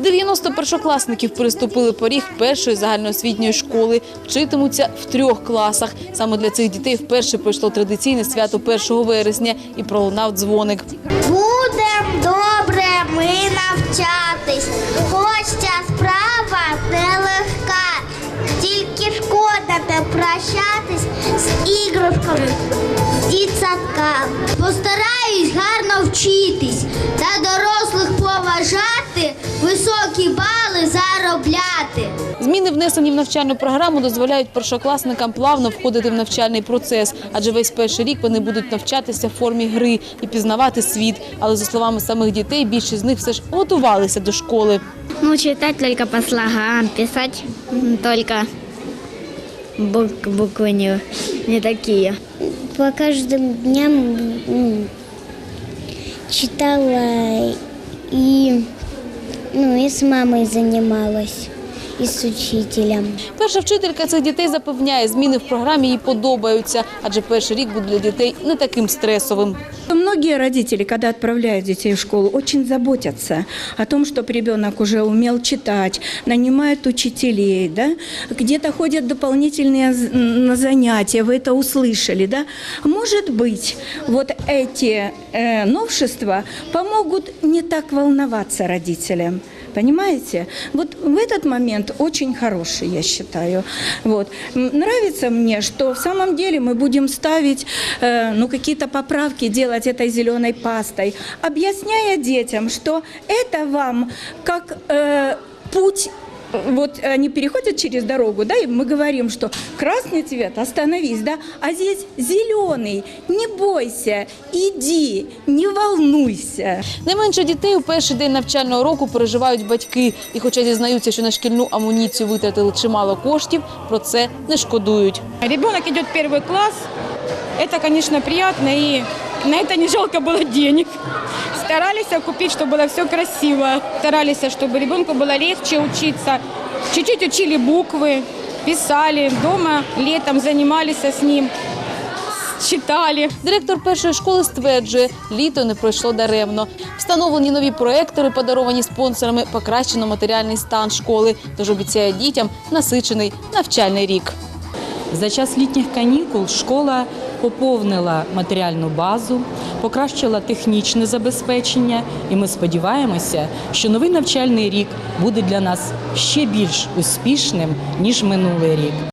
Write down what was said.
90 першокласників переступили поріг першої загальноосвітньої школи. Вчитимуться в трьох класах. Саме для цих дітей вперше пройшло традиційне свято 1 вересня і пролунав дзвоник. Будем добре ми навчатись, хоч ця справа нелегка. Тільки шкода не прощатись з іграшками дітсадка. Постараюсь гарно вчитись та дорослих поважати, високі бали заробляти. Зміни, внесені в навчальну програму, дозволяють першокласникам плавно входити в навчальний процес, адже весь перший рік вони будуть навчатися в формі гри і пізнавати світ. Але за словами самих дітей, більшість з них все ж готувалися до школи. Ну, читать только по слогам, писать м, только бук- буквы не, не такие. По каждым дням читала и, ну, и с мамой занималась, и с учителем. Перша вчителька цих дітей запевняє, зміни в програмі їй подобаються, адже перший рік буде для дітей не таким стресовим. Многие родители, когда отправляют детей в школу, очень заботятся о том, чтобы ребенок уже умел читать, нанимают учителей, да? где-то ходят дополнительные з- на занятия, вы это услышали. Да? Может быть, вот эти э, новшества помогут не так волноваться родителям. Понимаете? Вот в этот момент очень хороший, я считаю. Вот. М, Нравится мне, что в самом деле мы будем ставить э, ну, какие-то поправки, делать этой зеленой пастой, объясняя детям, что это вам как э, путь вот они переходят через дорогу, да, и мы говорим, что красный цвет, остановись, да, а здесь зеленый, не бойся, иди, не волнуйся. Не менше дітей у перший день навчального року переживають батьки. І хоча зізнаються, що на шкільну амуніцію витратили чимало коштів, про це не шкодують. Ребенок идет в первый класс. Это, конечно, приятно, и на это не жалко было денег. Старались купить, чтобы было все красиво. Старались, чтобы ребенку было легче учиться. Чуть-чуть учили буквы, писали. Дома летом занимались с ним, читали. Директор першої школи стверджує, літо не пройшло даремно. Встановлені нові проектори, подаровані спонсорами, покращено матеріальний стан школи. Тож обіцяє дітям насичений навчальний рік. За час літніх канікул школа поповнила матеріальну базу, покращила технічне забезпечення, і ми сподіваємося, що новий навчальний рік буде для нас ще більш успішним ніж минулий рік.